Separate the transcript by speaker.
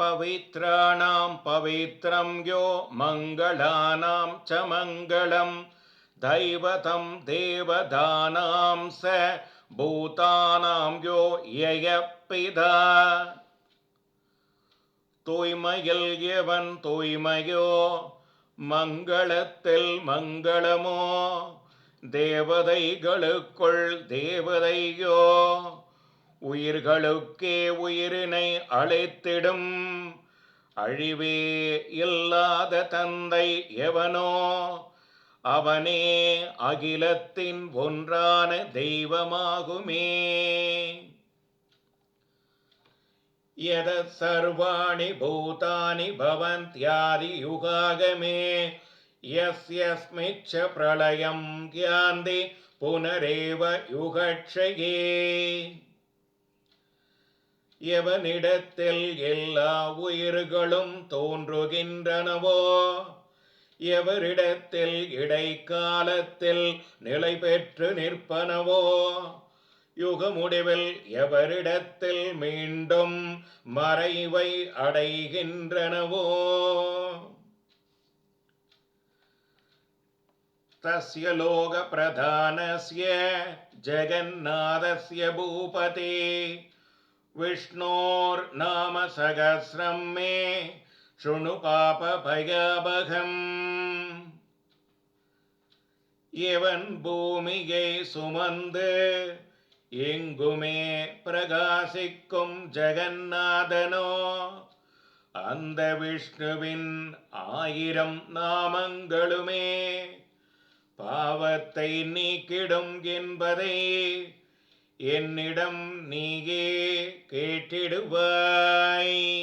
Speaker 1: पवित्राणां पवित्रं यो मङ्गलानां च मङ्गलं दैवतं देवतानां स பூதானாம் யோ யயப்பிதா தூய்மையில் எவன் தூய்மையோ மங்களத்தில் மங்களமோ தேவதைகளுக்குள் தேவதையோ உயிர்களுக்கே உயிரினை அழைத்திடும் அழிவே இல்லாத தந்தை எவனோ அவனே அகிலத்தின் ஒன்றான தெய்வமாகுமே यद सर्वाणि भूतानि भवन्त्यादियुगागमे यस्यस्मिच्च प्रलयं यान्ति पुनरेव யுகட்சயே எவனிடத்தில் எல்லா உயிர்களும் தோன்றுகின்றனவோ எவரிடத்தில் இடைக்காலத்தில் நிலை பெற்று நிற்பனவோ யுக முடிவில் எவரிடத்தில் மீண்டும் மறைவை அடைகின்றனவோ तस्य लोकप्रधानस्य जगन्नाथस्य भूपते विष्णोर्नाम सहस्रं मे शृणु पापभयाबहम् எவன் பூமியை சுமந்து எங்குமே பிரகாசிக்கும் ஜெகநாதனோ அந்த விஷ்ணுவின் ஆயிரம் நாமங்களுமே பாவத்தை நீக்கிடும் என்பதை என்னிடம் நீயே கேட்டிடுவாய்.